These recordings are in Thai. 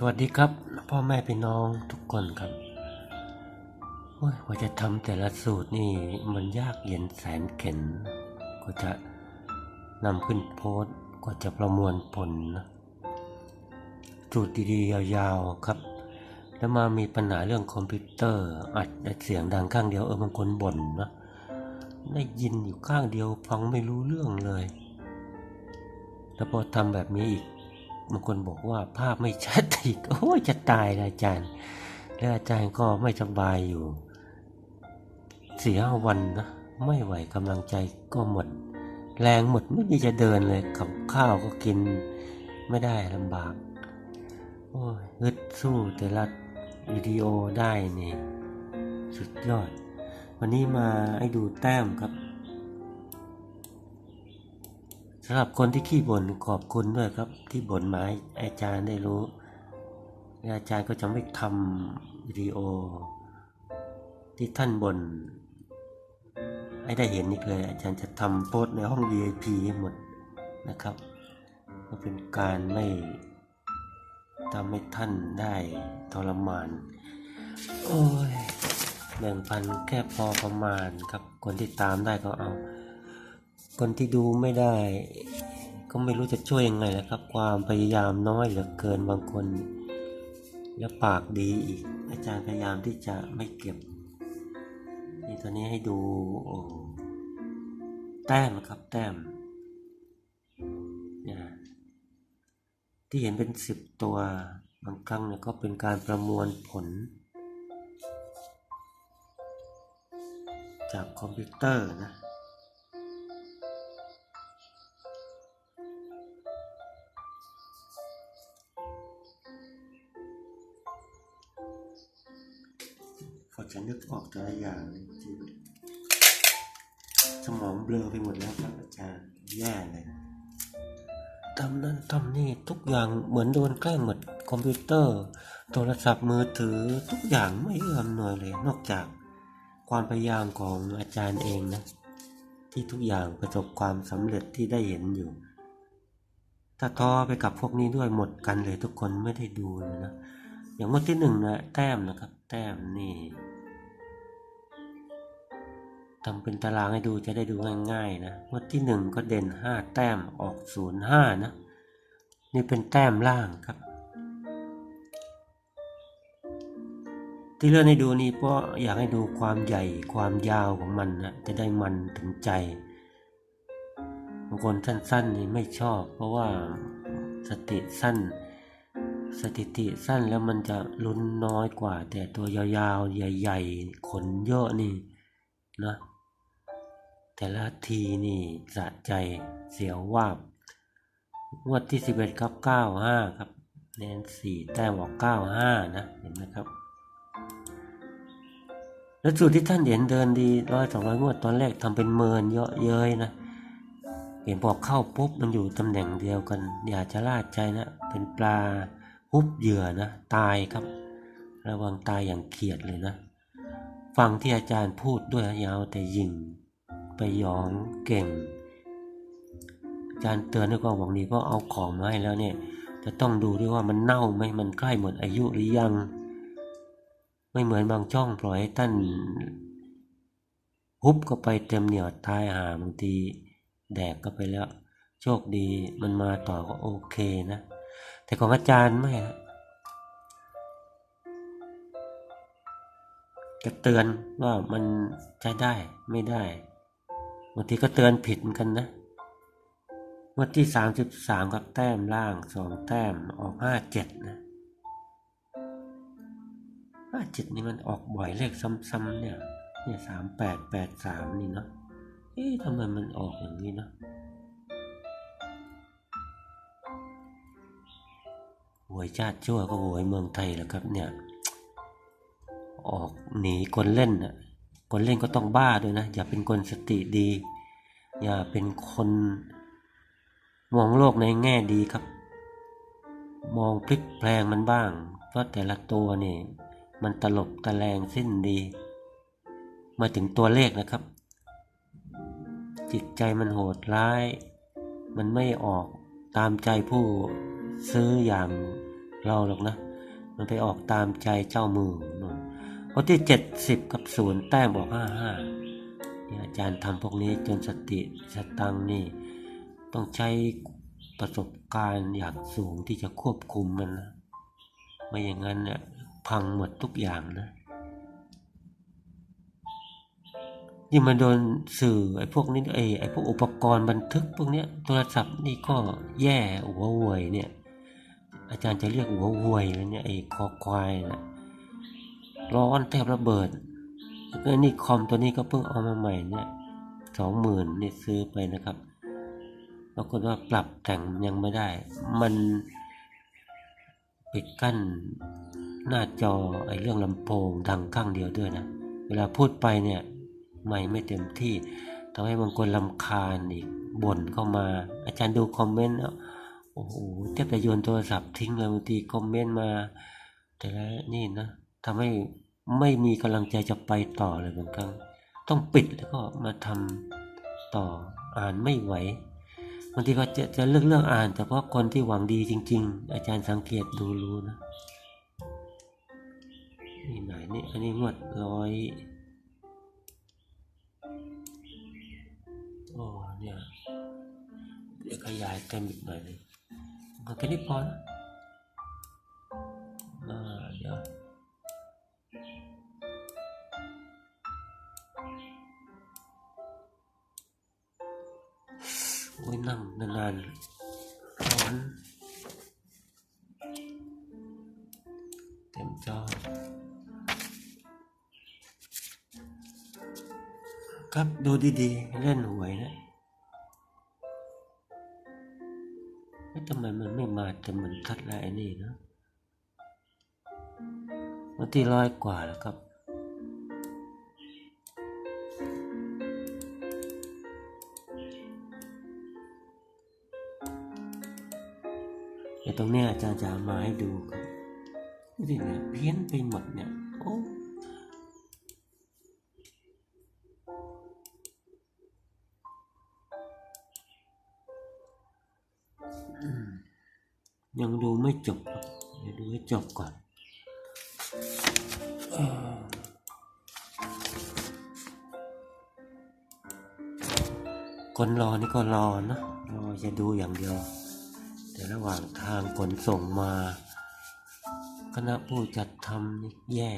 สวัสดีครับพ่อแม่พี่น้องทุกคนครับกว่าจะทำแต่ละสูตรนี่มันยากเย็นแสนเข็นกว่าจะนำขึ้นโพสกว่าจะประมวลผลนะสูตรดีๆ ยาวๆครับ แล้วมามีปัญหาเรื่องคอมพิวเตอร์อัดเสียงดังข้างเดียวเออบางคนบ่นนะได้ยินอยู่ข้างเดียวฟังไม่รู้เรื่องเลย แล้วพอทำแบบนี้อีก บางคนบอกว่าภาพไม่ชัดอีก โอ้จะตายนะอาจารย์ แล้วอาจารย์ก็ไม่สบายอยู่ เสี่ห้าวันนะ ไม่ไหวกำลังใจก็หมด แรงหมดไม่มีจะเดินเลยกับข้าวก็กินไม่ได้ลำบาก โอ้ยฮึดสู้แต่ละวิดีโอได้นี่สุดยอด วันนี้มาให้ดูแต้มครับ สำหรับคนที่ขี้บ่นขอบคุณด้วยครับ ที่บ่นมาให้อาจารย์ได้รู้อาจารย์ก็จะไม่ทำวิดีโอ ที่ท่านบ่นให้ได้เห็นอีกเลย อาจารย์จะทำโพสในห้อง VIP ให้หมดนะครับ ก็เป็นการไม่ทำให้ท่านได้ทรมาน โอ้ยแบ่งปันแค่พอประมาณครับ คนที่ตามได้ก็เอา คนที่ดูไม่ได้ ก็ไม่รู้จะช่วยยังไงแล้วครับ ความพยายามน้อยเหลือเกินบางคน แล้วปากดีอีก อาจารย์พยายามที่จะไม่เก็บนี่ตอนนี้ให้ดูแต้มครับแต้มนี่ที่เห็นเป็นสิบตัวบางครั้งเนี่ยก็เป็นการประมวลผล จากคอมพิวเตอร์นะ พอจะนึกออกแต่ละอย่างจริงสมองเบลอไปหมดแล้วครับอาจารย์แย่เลยทำนั่นทำนี่ทุกอย่างเหมือนโดนแกล้งหมดคอมพิวเตอร์ โทรศัพท์มือถือทุกอย่างไม่เอื้ออำนวยเลย นอกจากความพยายามของอาจารย์เองนะ ที่ทุกอย่างประสบความสำเร็จที่ได้เห็นอยู่ ถ้าท้อไปกับพวกนี้ด้วยหมดกันเลยทุกคนไม่ได้ดูเลยนะ อย่างงวดที่หนึ่งนะแต้มนะครับ แต้มนี่ทำเป็นตารางให้ดูจะได้ดูง่ายๆนะงวดที่หนึ่งก็เด่นห้าแต้มออกศูนย์ห้านะนี่เป็นแต้มล่างครับ ที่เลื่อนให้ดูนี่เพราะอยากให้ดูความใหญ่ความยาวของมันนะจะได้มันถึงใจบางคนสั้นๆนี่ไม่ชอบ เพราะว่าสติสั้น สถิติสั้นแล้วมันจะลุ้นน้อยกว่า แต่ตัวยาวๆ ใหญ่ๆ ขนเยอะนี่นะแต่ละทีนี่สะใจเสียววาบงวดที่ 11 ครับ 95 ครับเน้น4แต้มออก95 นะ เห็นไหมครับ แล้วสูตรที่ท่านเห็นเดินดีร้อยสองร้อยงวดตอนแรกทำเป็นเมินเยอะเย้ยนะเห็นพอกเข้าปุ๊บมันอยู่ตำแหน่งเดียวกัน อย่าจะลาดใจนะ เป็นปลา ฮุบเหยื่อนะตายครับ ระวังตายอย่างเขียดเลยนะ ฟังที่อาจารย์พูดด้วยยาวแต่ยิงไปยองเก่ง อาจารย์เตือนด้วยความหวังดีเพราะเอาของมาให้แล้วเนี่ยจะต้องดูด้วยว่ามันเน่าไหมมันใกล้หมดอายุหรือยัง ไม่เหมือนบางช่องปล่อยให้ท่านฮุบก็ไปเต็มเหนียวตายหาบางทีแดกก็ไปแล้ว โชคดีมันมาต่อก็โอเคนะ แต่ของอาจารย์ไม่ฮะจะเตือนว่ามันใช้ได้ไม่ได้บางทีก็เตือนผิดกันนะวันที่สามสิบสามกับแต้มล่างสองแต้มออกห้าเจ็ดนะห้าเจ็ดนี่มันออกบ่อยเลขซ้ำๆเนี่ยเนี่ยสามแปดแปดสามนี่เนาะเอ๊ะทำไมมันออกอย่างนี้เนาะ วยชาติชั่วก็หวยเมืองไทยแหล้วครับเนี่ย ออกหนีคนเล่นอะคนเล่นก็ต้องบ้าด้วยนะ อย่าเป็นคนสติดี อย่าเป็นคนมองโลกในแง่ดีครับ มองพลิกแปลงมันบ้าง เพราะแต่ละตัวนี่ มันตลบตะแลงสิ้นดี มาถึงตัวเลขนะครับ จิตใจมันโหดร้าย มันไม่ออกตามใจผู้ซื้ออย่าง เราหรอกนะ มันไปออกตามใจเจ้ามือนู่นวันที่เจ็ดสิบกับศูนย์แต้มบอกห้าห้าเนี่ยอาจารย์ทำพวกนี้จนสติสตังนี่ ต้องใช้ประสบการณ์อย่างสูงที่จะควบคุมมันนะ ไม่อย่างนั้นเนี่ยพังหมดทุกอย่างนะยิ่งมาโดนสื่อไอ้พวกนี้ไอ้ไอ้พวกอุปกรณ์บันทึกพวกเนี้ยโทรศัพท์นี่ก็แย่หัวหวยเนี่ย อาจารย์จะเรียกหัวหวยเลยเนี่ยไอ้คอควายนะร้อนแทบระเบิดแล้วก็นี่คอมตัวนี้ก็เพิ่งเอามาใหม่เนี่ยสองหมื่นนี่ซื้อไปนะครับปรากฏว่าปรับแต่งยังไม่ได้ มันปิดกั้นหน้าจอไอ้เรื่องลำโพงดังข้างเดียวด้วยนะ เวลาพูดไปเนี่ยไม่ไม่เต็มที่ทำให้บางคนลำคาญอีกบ่นเข้ามา อาจารย์ดูคอมเมนต์แล้ว โอ้โหแทบจะโยนโทรศัพท์ทิ้งเลยบางทีคอมเมนต์มา แต่ละนี่นะทำให้ไม่มีกำลังใจจะไปต่อเลยบางครั้ง ต้องปิดแล้วก็มาทำต่ออ่านไม่ไหวบางทีก็จะจะเลือกเรื่องอ่าน แต่เพราะคนที่หวังดีจริง ๆ อาจารย์สังเกตดูรู้นะนี่ไหนนี่อันนี้งวดร้อยโอ้เนี่ยเดี๋ยวขยายเต็มอีกหน่อยนึง เอาแค่นี้พอนะอ่าเดี๋ยวโอ้ยนั่ ทำไมมันไม่มาแต่เหมือนทัดและไอ้นี่นะวันที่ร้อยกว่าแล้วครับเดี๋ยวตรงเนี้ยอาจารย์จะมาให้ดูครับดูดิเนี่ยเพี้ยนไปหมดเนี่ย จบก่อนก่อคนรอนี่ก็รอนะรอจะดูอย่างเดียว แต่ระหว่างทางขนส่งมา คณะผู้จัดทำนี่แย่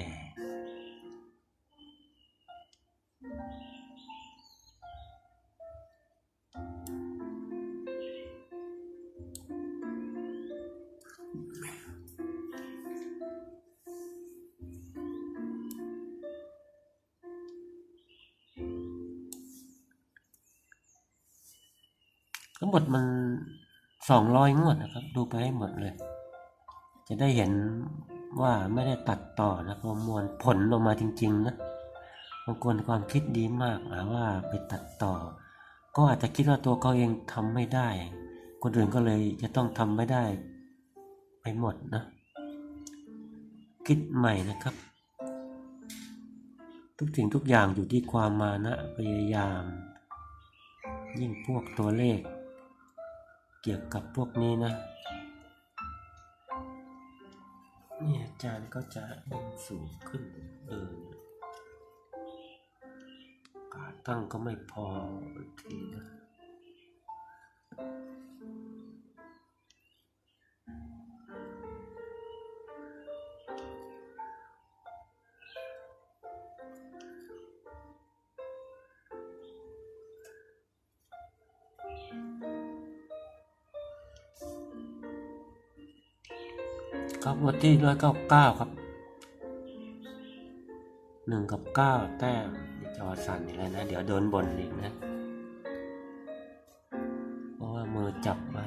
ทั้งหมดมันสองร้อยงวดนะครับ ดูไปให้หมดเลย จะได้เห็นว่าไม่ได้ตัดต่อนะประมวลผลออกมาจริง ๆ นะบางคนความคิดดีมากหาว่าไปตัดต่อ ก็อาจจะคิดว่าตัวเขาเองทำไม่ได้ คนอื่นก็เลยจะต้องทำไม่ได้ ไปหมดนะ คิดใหม่นะครับ ทุกสิ่งทุกอย่างอยู่ที่ความมานะพยายาม ยิ่งพวกตัวเลข เกี่ยวกับพวกนี้นะนี่อาจารย์ก็จะยิ่งสูงขึ้นเออขาตั้งก็ไม่พอทีนะ ครับวันที่ร้อยเก้าเก้าครับหนึ่งกับเก้าแต้มจอสั่นอีกแล้วนะ เดี๋ยวโดนบนอีกนะ เพราะว่ามือจับมา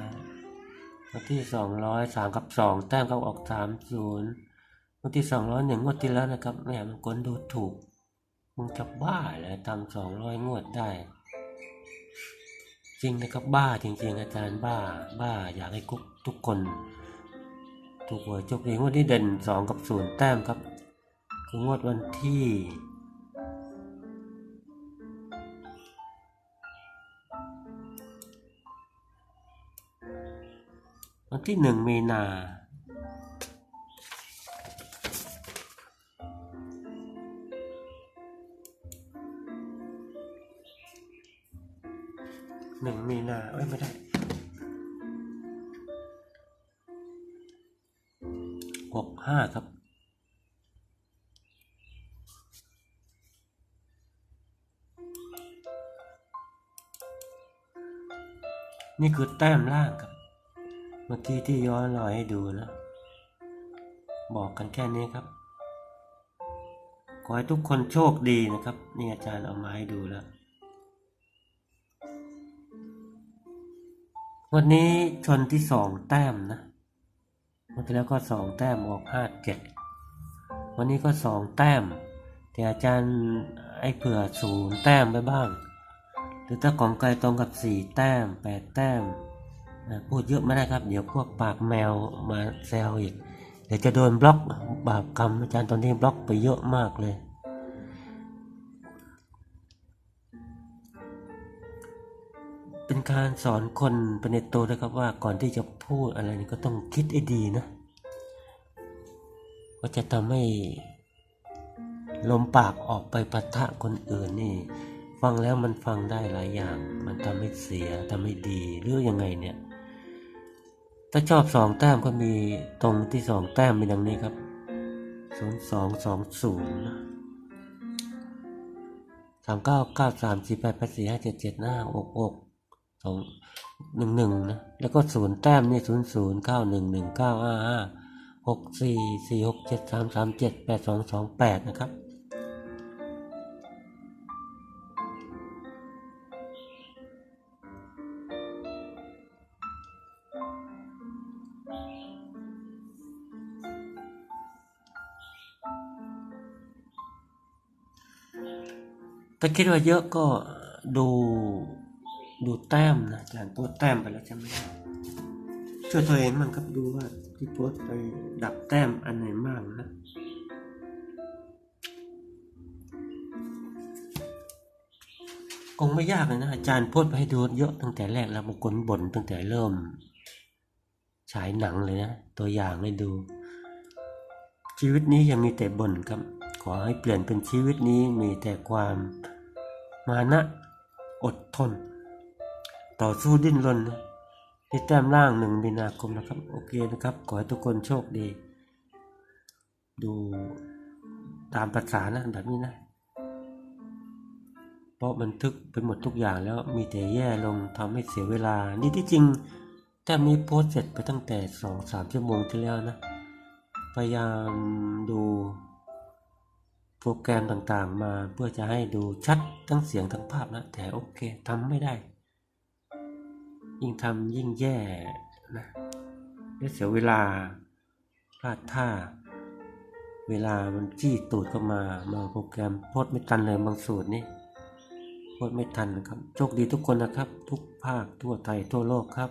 วันที่สองร้อยสามกับสองแต้มก็ออกสามศูนย์วันที่สองร้อยหนึ่งงวดที่แล้วนะครับแหมมันคนดูถูกมึงจะบ้าเลยทำสองร้อยงวดได้ จริงนะครับบ้าจริง ๆ อาจารย์บ้า บ้าอยากให้ทุกคน ถูกหวยจบเองวันที่เด่น 2 กับ 0 แต้มครับคืองวดวันที่ วันที่ 1มษาหนึ่งมีนาเอ้ยไม่ได้ หกห้าครับ นี่คือแต้มล่างครับ เมื่อกี้ที่ย้อนรอยให้ดูนะ บอกกันแค่นี้ครับ ขอให้ทุกคนโชคดีนะครับ นี่อาจารย์เอามาให้ดูแล้ววันนี้ชนที่สองแต้มนะ วันที่แล้วก็สองแต้มออกห้าเจ็ดวันนี้ก็สองแต้ม แต่อาจารย์ไอ้เผื่อศูนย์แต้มไปบ้าง หรือถ้าของไกลตรงกับสี่แต้มแปดแต้ม พูดเยอะไม่ได้ครับ เดี๋ยวพวกปากแมวมาแซวอีก เดี๋ยวจะโดนบล็อกบาปกรรมอาจารย์ตอนนี้บล็อกไปเยอะมากเลย เป็นการสอนคนเป็นในตัวนะครับว่าก่อนที่จะพูดอะไรนี่ก็ต้องคิดให้ดีนะว่าจะทำให้ลมปากออกไปปะทะคนอื่นนี่ ฟังแล้วมันฟังได้หลายอย่าง มันทำให้เสียทำให้ดีหรือยังไงเนี่ย ถ้าชอบสองแต้มก็มีตรงที่สองแต้มมีดังนี้ครับศูนย์สองสองศูนย์สามเก้าเก้าสามสี่แปดแปดสี่ห้าเจ็ดเจ็ดหน้าหกหก สองหนึ่งหนึ่งนะแล้วก็ศูนย์แต้มนี่ศูนย์ศูนย์เก้าหนึ่งหนึ่งเก้าห้าห้าหกสี่สี่หกเจ็ดสามสามเจ็ดแปดสองสองแปดนะครับถ้าคิดว่าเยอะก็ดู ดูแต้มนะอาจารย์โพสแต้มไปแล้วใช่ไหมช่วยตัวเองมันครับดูว่าที่โพสไปดับแต้มอันไหนมากนะคงไม่ยากเลยนะอาจารย์โพสไปให้ดูเยอะตั้งแต่แรกแล้วบางคนบ่นตั้งแต่เริ่ม ฉายหนังเลยนะ ตัวอย่างให้ดู ชีวิตนี้ยังมีแต่บ่นครับ ขอให้เปลี่ยนเป็นชีวิตนี้มีแต่ความมานะอดทน ต่อสู้ดิ้นรนนะที่แต้มล่างหนึ่งมีนาคมนะครับ โอเคนะครับ ขอให้ทุกคนโชคดี ดูตามภาษานะแบบนี้นะ เพราะบันทึกไปหมดทุกอย่างแล้วมีแต่แย่ลงทำให้เสียเวลา นี่ที่จริงแต้มนี้โพสเสร็จไปตั้งแต่สองสามชั่วโมงที่แล้วนะ พยายามดูโปรแกรมต่างๆมาเพื่อจะให้ดูชัดทั้งเสียงทั้งภาพนะ แต่โอเคทำไม่ได้ ยิ่งทำยิ่งแย่นะเสียเวลาพลาดท่า เวลามันจี้ตูดเข้ามา มาโปรแกรมโพสไม่ทันเลยบางสูตรนี่โพสไม่ทันนะครับ โชคดีทุกคนนะครับ ทุกภาคทั่วไทยทั่วโลกครับ